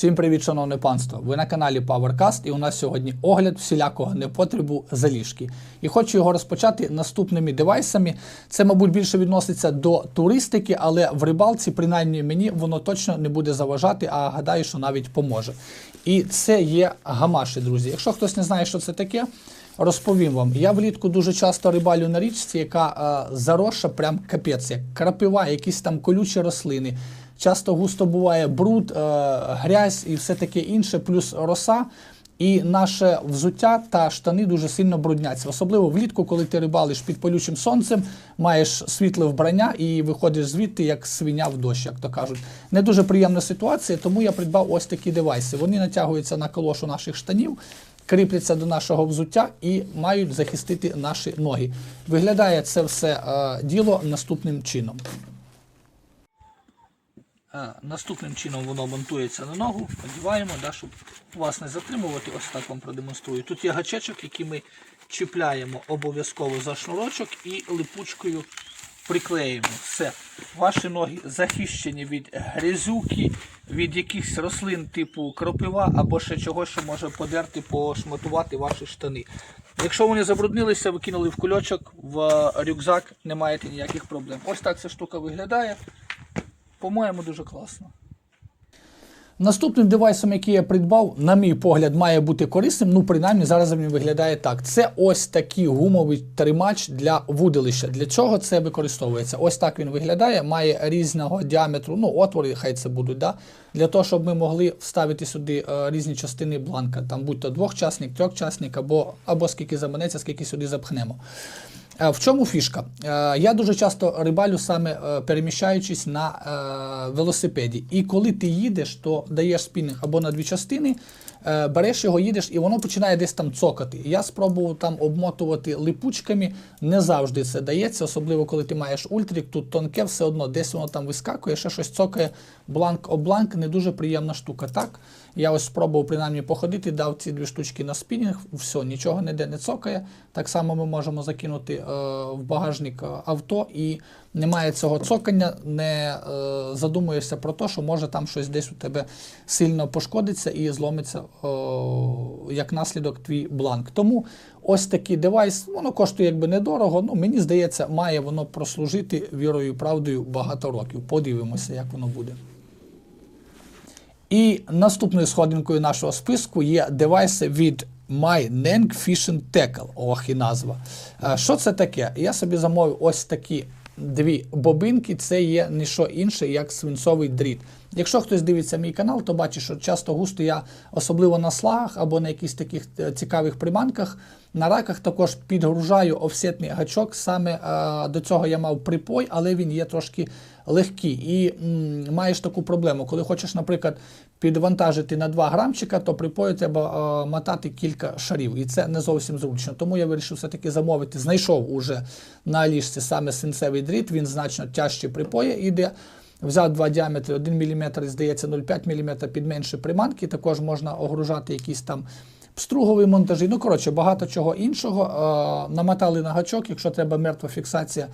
Всім привіт, шановне панство! Ви на каналі PowerCast і у нас сьогодні огляд всілякого непотребу заліжки. І хочу його розпочати наступними девайсами. Це, мабуть, більше відноситься до туристики, але в рибалці, принаймні мені, воно точно не буде заважати, а гадаю, що навіть поможе. І це є гамаші, друзі. Якщо хтось не знає, що це таке, розповім вам. Я влітку дуже часто рибалю на річці, яка е, заросша, прям капець, як крапива, якісь там колючі рослини. Часто густо буває бруд, е, грязь і все таке інше, плюс роса. І наше взуття та штани дуже сильно брудняться. Особливо влітку, коли ти рибалиш під палючим сонцем, маєш світле вбрання і виходиш звідти як свиня в дощ, як то кажуть. Не дуже приємна ситуація, тому я придбав ось такі девайси. Вони натягуються на колошу наших штанів, кріпляться до нашого взуття і мають захистити наші ноги. Виглядає це все е, діло наступним чином. Е, Наступним чином воно монтується на ногу, одіваємо, да, щоб вас не затримувати. Ось так вам продемонструю. Тут є гачечок, який ми чіпляємо обов'язково за шнурочок і липучкою приклеїмо. Все. Ваші ноги захищені від грязюки, від якихось рослин типу кропива або ще чогось, що може подерти, пошматувати ваші штани. Якщо вони забруднилися, ви кинули в кульочок, в рюкзак, не маєте ніяких проблем. Ось так ця штука виглядає. По-моєму, дуже класно. Наступним девайсом, який я придбав, на мій погляд, має бути корисним. Ну, принаймні, зараз він виглядає так. Це ось такий гумовий тримач для вудилища. Для чого це використовується? Ось так він виглядає, має різного діаметру, ну, отвори, хай це будуть, да? для того, щоб ми могли вставити сюди е, різні частини бланка, там будь-то двохчасник, трьохчасник, або, або скільки заманеться, скільки сюди запхнемо. Е, В чому фішка? Е, Я дуже часто рибалю саме е, переміщаючись на велосипеді. І коли ти їдеш, то даєш спінінг або на дві частини, береш його, їдеш, і воно починає десь там цокати. Я спробував там обмотувати липучками. Не завжди це дається, особливо коли ти маєш ультрік, тут тонке, все одно десь воно там вискакує, ще щось цокає бланк об бланк, не дуже приємна штука. Так, я ось спробував принаймні походити, дав ці дві штучки на спінінг, все, нічого ніде не цокає. Так само ми можемо закинути е, в багажник е, авто і немає цього цокання, не е, задумуєшся про те, що може там щось десь у тебе сильно пошкодиться і зломиться е, як наслідок твій бланк. Тому ось такий девайс, воно коштує якби недорого. Ну, мені здається, має воно прослужити вірою і правдою багато років. Подивимося, як воно буде. І наступною сходинкою нашого списку є девайси від MyNeng Fishing Tackle. Ох, і назва. Е, Що це таке? Я собі замовив ось такі дві бобинки. Це є не що інше, як свинцовий дріт. Якщо хтось дивиться мій канал, то бачить, що часто густо я, особливо на слагах або на якихось таких е, цікавих приманках, на раках також підгружаю офсетний гачок. Саме е, до цього я мав припой, але він є трошки легкий. І м, маєш таку проблему. Коли хочеш, наприклад, підвантажити на 2 грамчика, то припою треба е, мотати кілька шарів. І це не зовсім зручно. Тому я вирішив все-таки замовити. Знайшов уже на Алішці саме синцевий дріт, він значно тяжче припої іде. Взяв два діаметри, 1 мм, здається, 0,5 мм під менші приманки. Також можна огружати якісь там стругові монтажі. Ну, коротше, багато чого іншого. Е, намотали на гачок, якщо треба мертва фіксація,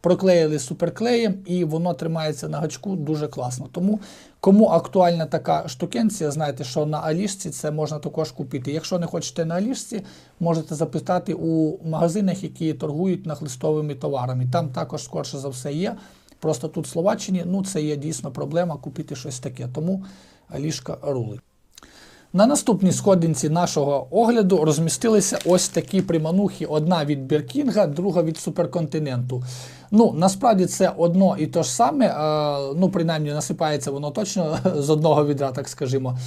проклеїли суперклеєм, і воно тримається на гачку дуже класно. Тому кому актуальна така штукенція, знаєте, що на Алішці це можна також купити. Якщо не хочете на Алішці, можете запитати у магазинах, які торгують нахлистовими товарами. Там також скорше за все є. Просто тут в Словаччині ну, це є дійсно проблема купити щось таке. Тому ліжка рулить. На наступній сходинці нашого огляду розмістилися ось такі приманухи: одна від Біркінга, друга від суперконтиненту. Ну, насправді це одно і те ж саме, ну, принаймні, насипається воно точно з одного відра, так скажімо.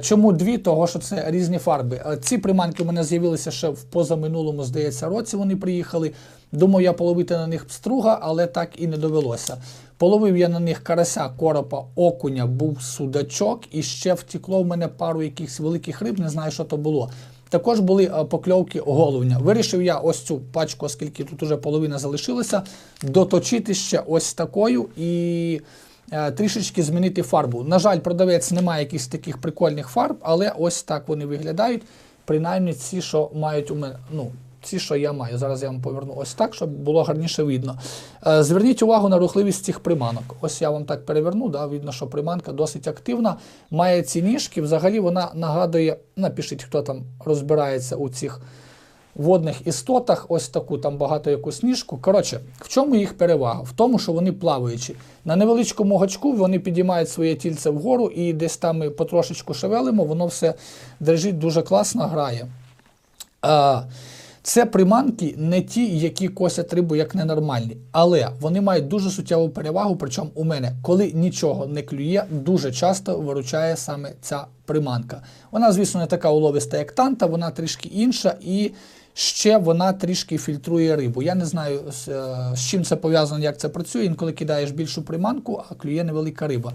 Чому дві? Того, що це різні фарби. Ці приманки у мене з'явилися ще в позаминулому, здається, році вони приїхали. Думаю, я половити на них струга, але так і не довелося. Половив я на них карася, коропа, окуня, був судачок, і ще втекло в мене пару якихось великих риб, не знаю, що то було. Також були е, покльовки головня. Вирішив я ось цю пачку, оскільки тут уже половина залишилася, доточити ще ось такою і е, трішечки змінити фарбу. На жаль, продавець не має якихось таких прикольних фарб, але ось так вони виглядають. Принаймні ці, що мають у мене, ну, ці, що я маю. Зараз я вам поверну ось так, щоб було гарніше видно. Е, Зверніть увагу на рухливість цих приманок. Ось я вам так переверну, да, видно, що приманка досить активна. Має ці ніжки. Взагалі вона нагадує, напишіть, хто там розбирається у цих водних істотах, ось таку там багато якусь ніжку. Коротше, в чому їх перевага? В тому, що вони плаваючі. На невеличкому гачку вони підіймають своє тільце вгору і десь там ми потрошечку шевелимо, воно все держить дуже класно, грає. Це приманки не ті, які косять рибу як ненормальні, але вони мають дуже суттєву перевагу. Причому у мене, коли нічого не клює, дуже часто виручає саме ця приманка. Вона, звісно, не така уловиста, як танта, вона трішки інша і ще вона трішки фільтрує рибу. Я не знаю, з, е, з чим це пов'язано, як це працює. Інколи кидаєш більшу приманку, а клює невелика риба.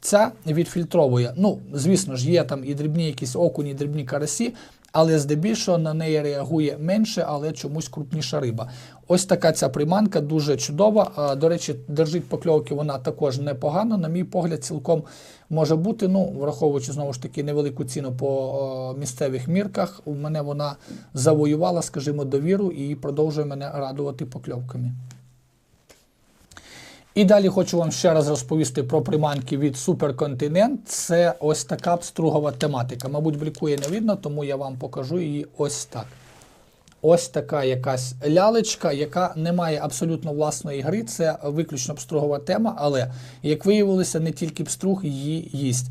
Ця відфільтровує. Ну, звісно ж, є там і дрібні якісь окуні, і дрібні карасі, але здебільшого на неї реагує менше, але чомусь крупніша риба. Ось така ця приманка дуже чудова. До речі, держить покльовки вона також непогано. На мій погляд, цілком може бути. Ну, враховуючи знову ж таки невелику ціну по місцевих мірках, у мене вона завоювала, скажімо, довіру і продовжує мене радувати покльовками. І далі хочу вам ще раз розповісти про приманки від Суперконтинент. Це ось така пстругова тематика. Мабуть, блікує не видно, тому я вам покажу її ось так. Ось така якась лялечка, яка не має абсолютно власної гри. Це виключно пстругова тема, але, як виявилося, не тільки пструг її їсть.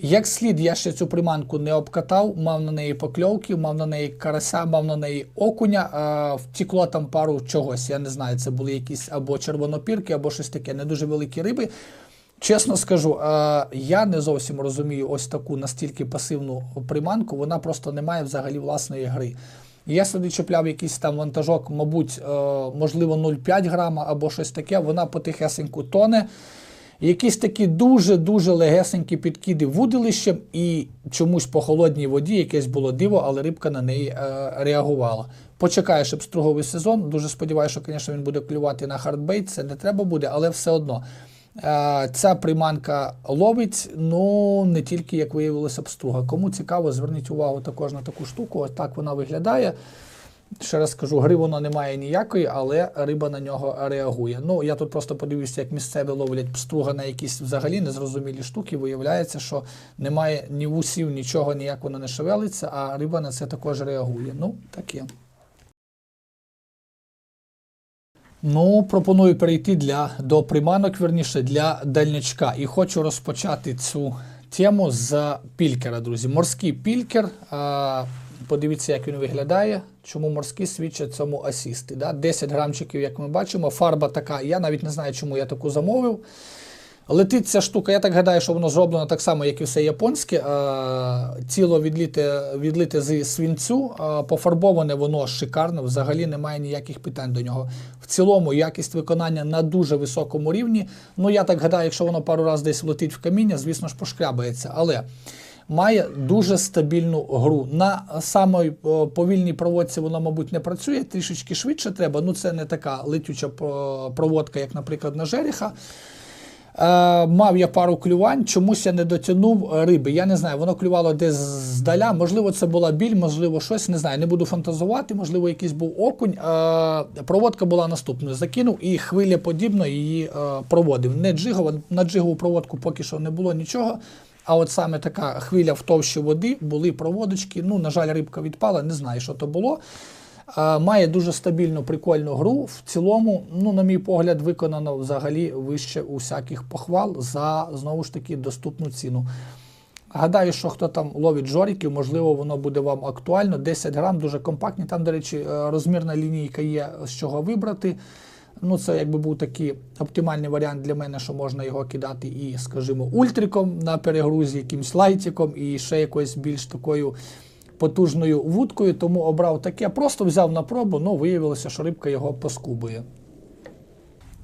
Як слід, я ще цю приманку не обкатав, мав на неї покльовки, мав на неї карася, мав на неї окуня, а втікло там пару чогось. Я не знаю, це були якісь або червонопірки, або щось таке, не дуже великі риби. Чесно скажу, я не зовсім розумію ось таку настільки пасивну приманку, вона просто не має взагалі власної гри. Я сюди чіпляв якийсь там вантажок, мабуть, е, можливо, 0,5 грама або щось таке, вона потихесеньку тоне. Якісь такі дуже-дуже легесенькі підкиди вудилищем і чомусь по холодній воді якесь було диво, але рибка на неї е, реагувала. Почекаю, щоб струговий сезон. Дуже сподіваюся, що, звісно, він буде клювати на хардбейт, це не треба буде, але все одно. Е, ця приманка ловить, ну не тільки, як виявилося, пструга. Кому цікаво, зверніть увагу також на таку штуку. Ось так вона виглядає. Ще раз скажу, гри воно немає ніякої, але риба на нього реагує. Ну, я тут просто подивився, як місцеві ловлять пструга на якісь взагалі незрозумілі штуки. Виявляється, що немає ні вусів, нічого, ніяк воно не шевелиться, а риба на це також реагує. Ну, таке. Ну, пропоную перейти для, до приманок, верніше, для дальнячка. І хочу розпочати цю тему з пількера, друзі. Морський пількер. А, подивіться, як він виглядає. Чому морський свідчать цьому асісти. Да? 10 грамчиків, як ми бачимо. Фарба така. Я навіть не знаю, чому я таку замовив. Летить ця штука, я так гадаю, що воно зроблено так само, як і все японське. Тіло відлите, відлите зі свінцю, пофарбоване воно шикарно, взагалі немає ніяких питань до нього. В цілому якість виконання на дуже високому рівні. Ну, я так гадаю, якщо воно пару разів десь влетить в каміння, звісно ж, пошкрябається. Але має дуже стабільну гру. На самій повільній проводці воно, мабуть, не працює, трішечки швидше треба. Ну, це не така летюча проводка, як, наприклад, на жереха. Е, мав я пару клювань, чомусь я не дотягнув риби. Я не знаю, воно клювало десь здаля. Можливо, це була біль, можливо, щось. Не знаю, не буду фантазувати, можливо, якийсь був окунь. Е, проводка була наступною. Закинув і хвиля подібно її е, проводив. Не джигав, на джигову проводку поки що не було нічого. А от саме така хвиля в товщі води були проводочки. Ну, на жаль, рибка відпала, не знаю, що то було. Має дуже стабільну прикольну гру. В цілому, ну, на мій погляд, виконано взагалі вище усяких похвал за знову ж таки доступну ціну. Гадаю, що хто там ловить жоріків, можливо, воно буде вам актуально. 10 грам, дуже компактні. Там, до речі, е, розмірна лінійка є з чого вибрати. Ну, Це якби був такий оптимальний варіант для мене, що можна його кидати і, скажімо, ультриком на перегрузі, якимсь лайтиком, і ще якоюсь більш такою потужною вудкою, тому обрав таке. Просто взяв на пробу, ну виявилося, що рибка його поскубує.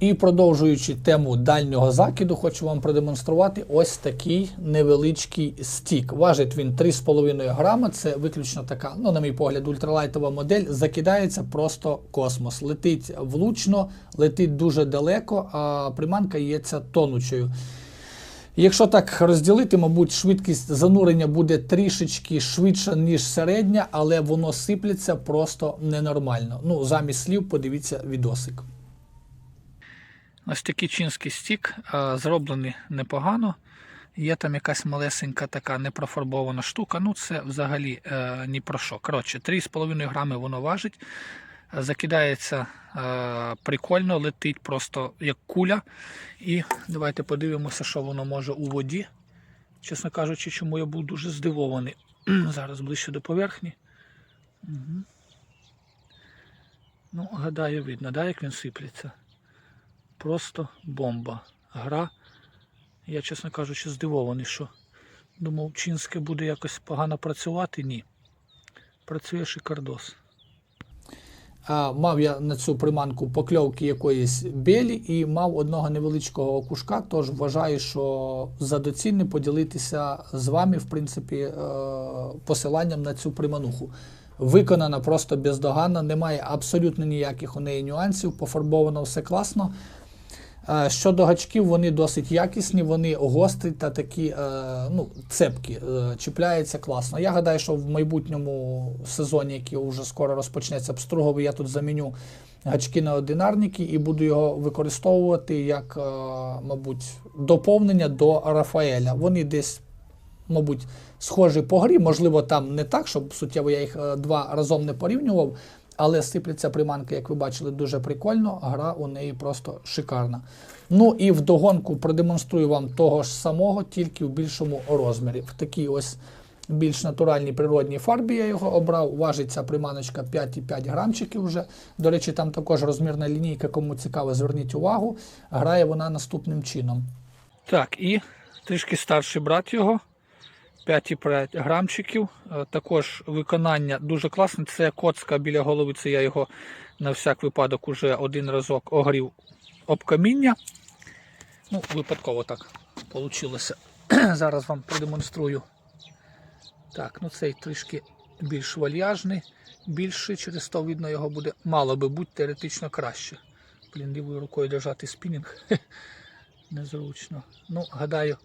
І продовжуючи тему дальнього закиду, хочу вам продемонструвати ось такий невеличкий стік. Важить він 3,5 грама. Це виключно така, ну, на мій погляд, ультралайтова модель. Закидається просто космос. Летить влучно, летить дуже далеко, а приманка є тонучою. Якщо так розділити, мабуть, швидкість занурення буде трішечки швидша, ніж середня, але воно сиплеться просто ненормально. Ну, замість слів, подивіться відосик. Ось такий чинський стік, зроблений непогано. Є там якась малесенька така непрофарбована штука. Ну, це взагалі е, ні про що. Коротше, 3,5 грами воно важить. Закидається е, прикольно, летить просто як куля. І давайте подивимося, що воно може у воді. Чесно кажучи, чому я був дуже здивований. Зараз ближче до поверхні. Угу. Ну, гадаю, видно, да, як він сиплеться. Просто бомба. Гра. Я, чесно кажучи, здивований, що думав, Чинське буде якось погано працювати. Ні. Працює шикардос. А, мав я на цю приманку покльовки якоїсь білі і мав одного невеличкого окушка, тож вважаю, що за доцільне поділитися з вами, в принципі, е, посиланням на цю примануху. Виконана просто бездоганно, немає абсолютно ніяких у неї нюансів, пофарбовано все класно. Е, Щодо гачків, вони досить якісні, вони гострі та такі е, ну, цепкі, е, чіпляються класно. Я гадаю, що в майбутньому сезоні, який вже скоро розпочнеться обструговий, я тут заміню гачки на одинарники і буду його використовувати як, мабуть, доповнення до Рафаеля. Вони десь, мабуть, схожі по грі, можливо, там не так, щоб суттєво я їх два разом не порівнював. Але сипляться приманки, як ви бачили, дуже прикольно. Гра у неї просто шикарна. Ну і вдогонку продемонструю вам того ж самого, тільки в більшому розмірі. В такій ось більш натуральній природній фарбі я його обрав. Важить ця приманочка 5,5 грамчиків вже. До речі, там також розмірна лінійка, кому цікаво, зверніть увагу. Грає вона наступним чином. Так, і трішки старший брат його. 5,5 грамчиків. Е, Також виконання дуже класне. Це коцка біля голови. Це я його на всяк випадок уже один разок огрів об каміння. Ну, випадково так вийшло. Зараз вам продемонструю. Так, ну цей трішки більш вальяжний, більший, через то видно його буде мало би бути теоретично краще. Блін, лівою рукою держати спінінг. Незручно. Ну, гадаю,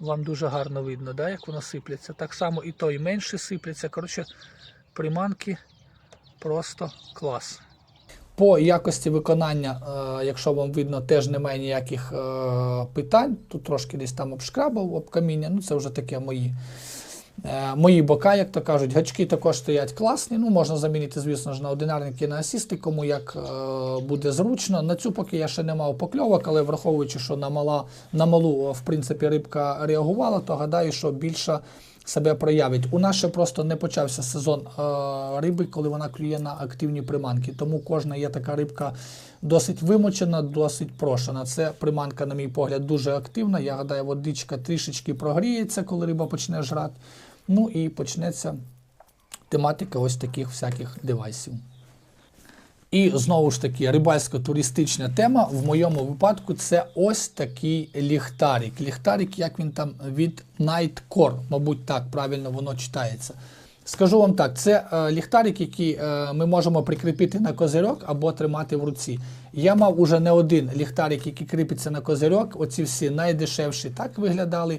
вам дуже гарно видно, да, як воно сипляться. Так само і той менше сипляться. Коротше, приманки просто клас. По якості виконання, е, якщо вам видно, теж немає ніяких е, питань. Тут трошки десь там обшкрабав об каміння, ну це вже таке мої. Е, Мої бока, як то кажуть, гачки також стоять класні. Ну, можна замінити, звісно ж, на одинарники на асісти, кому як е, буде зручно. На цю поки я ще не мав покльовок, але враховуючи, що на, мала, на малу, в принципі, рибка реагувала, то гадаю, що більша себе проявить. У нас ще просто не почався сезон е, риби, коли вона клює на активні приманки. Тому кожна є така рибка досить вимочена, досить прошена. Це приманка, на мій погляд, дуже активна. Я гадаю, водичка трішечки прогріється, коли риба почне жрати. Ну і почнеться тематика ось таких всяких девайсів. І знову ж таки, рибальсько-туристична тема. В моєму випадку це ось такий ліхтарик. Ліхтарик, як він там від Nightcore, мабуть, так правильно воно читається. Скажу вам так, це е, ліхтарик, який е, ми можемо прикріпити на козирьок або тримати в руці. Я мав уже не один ліхтарик, який кріпиться на козирьок. Оці всі найдешевші так виглядали.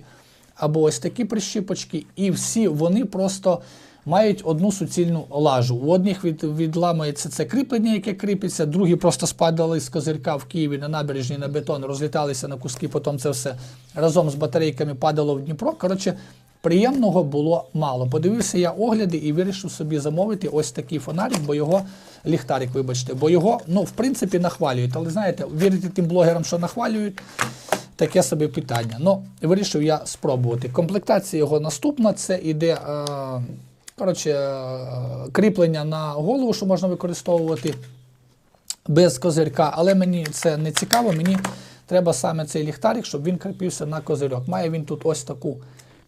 Або ось такі прищіпочки, і всі вони просто мають одну суцільну лажу. У одних від, відламується це кріплення, яке кріпиться, другі просто спадали з козирка в Києві на набережні на бетон, розліталися на куски, потім це все разом з батарейками падало в Дніпро. Коротше, приємного було мало. Подивився я огляди і вирішив собі замовити ось такий фонарик, бо його ліхтарик, вибачте, бо його, ну, в принципі, нахвалюють. Але знаєте, вірити тим блогерам, що нахвалюють. Таке собі питання. Ну, вирішив я спробувати. Комплектація його наступна: це іде е, коротше, е, кріплення на голову, що можна використовувати без козирка. Але мені це не цікаво. Мені треба саме цей ліхтарик, щоб він кріпився на козирьок. Має він тут ось таку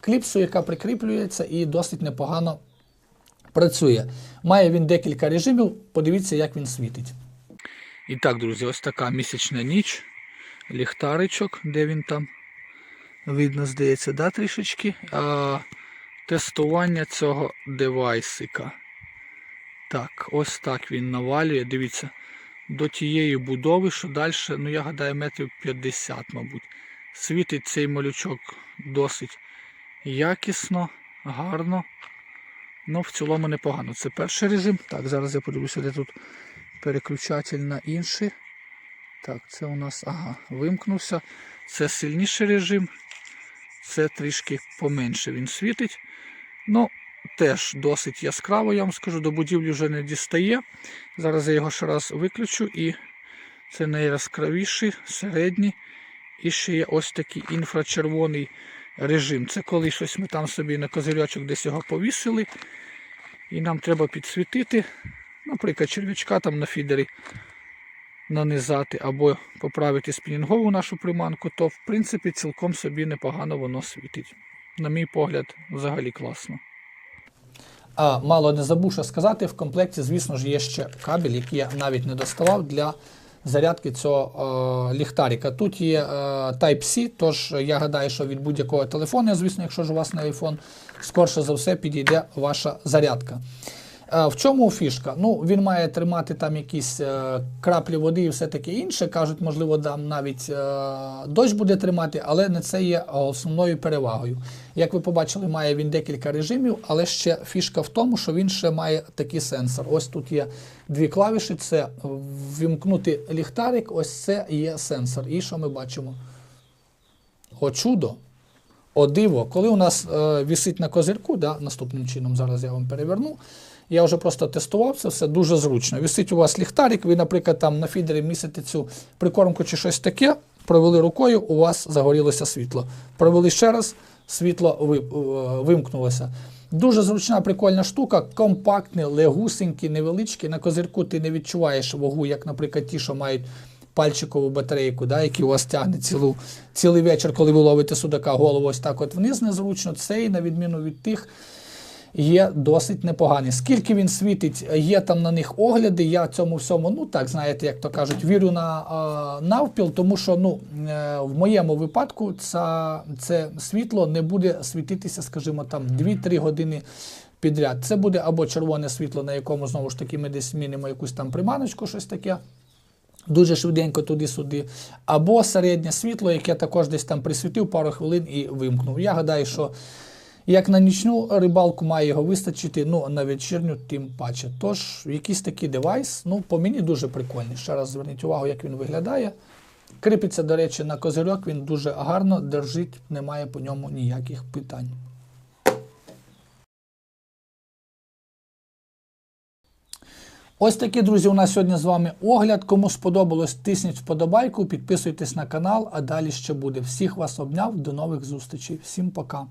кліпсу, яка прикріплюється і досить непогано працює. Має він декілька режимів. Подивіться, як він світить. І так, друзі, ось така місячна ніч ліхтаричок, де він там видно, здається, да, трішечки. А, Тестування цього девайсика. Так, ось так він навалює. Дивіться, до тієї будови, що далі, ну я гадаю, метрів 50, мабуть. Світить цей малючок досить якісно, гарно. Ну, в цілому непогано. Це перший режим. Так, зараз я подивлюся, де тут переключатель на інший. Так, це у нас, ага, вимкнувся. Це сильніший режим. Це трішки поменше він світить. Ну, теж досить яскраво, я вам скажу, до будівлі вже не дістає. Зараз я його ще раз виключу і це найяскравіший, середній. І ще є ось такий інфрачервоний режим. Це коли щось ми там собі на козирьочок десь його повісили. І нам треба підсвітити, наприклад, черв'ячка там на фідері нанизати або поправити спінінгову нашу приманку, то в принципі цілком собі непогано воно світить. На мій погляд, взагалі класно. А, мало не забув ще сказати, в комплекті, звісно ж, є ще кабель, який я навіть не доставав для зарядки цього е, ліхтарика. Тут є е, Type-C, тож я гадаю, що від будь-якого телефону, звісно, якщо ж у вас на iPhone, скорше за все підійде ваша зарядка. Е, В чому фішка? Ну, він має тримати там якісь е, краплі води і все таке інше. Кажуть, можливо, там навіть е, дощ буде тримати, але не це є основною перевагою. Як ви побачили, має він декілька режимів, але ще фішка в тому, що він ще має такий сенсор. Ось тут є дві клавіші: це вімкнути ліхтарик, ось це є сенсор. І що ми бачимо? О, чудо! О, диво, коли у нас вісить на козирку, да, наступним чином зараз я вам переверну. Я вже просто тестував це все дуже зручно. Вісить у вас ліхтарик, ви, наприклад, там на фідері місите цю прикормку чи щось таке, провели рукою, у вас загорілося світло. Провели ще раз, світло е, вимкнулося. Дуже зручна, прикольна штука, компактний, легусенький, невеличкий. На козирку ти не відчуваєш вагу, як, наприклад, ті, що мають пальчикову батарейку, да, які у вас тягне цілу, цілий вечір, коли ви ловите судака, голову ось так от вниз незручно. Цей, на відміну від тих, є досить непоганий. Скільки він світить, є там на них огляди. Я цьому всьому, ну так знаєте, як то кажуть, вірю на навпіл, тому що ну, е, в моєму випадку це, це світло не буде світитися, скажімо, там 2-3 години. Підряд. Це буде або червоне світло, на якому знову ж таки ми десь змінимо якусь там приманочку, щось таке. Дуже швиденько туди-сюди. Або середнє світло, яке також десь там присвітив пару хвилин і вимкнув. Я гадаю, що як на нічну рибалку має його вистачити, ну на вечірню тим паче. Тож, якийсь такий девайс, ну, по мені дуже прикольний. Ще раз зверніть увагу, як він виглядає. Кріпиться, до речі, на козирьок, він дуже гарно держить, немає по ньому ніяких питань. Ось такий, друзі, у нас сьогодні з вами огляд. Кому сподобалось, тисніть вподобайку, підписуйтесь на канал, а далі ще буде. Всіх вас обняв, до нових зустрічей. Всім пока.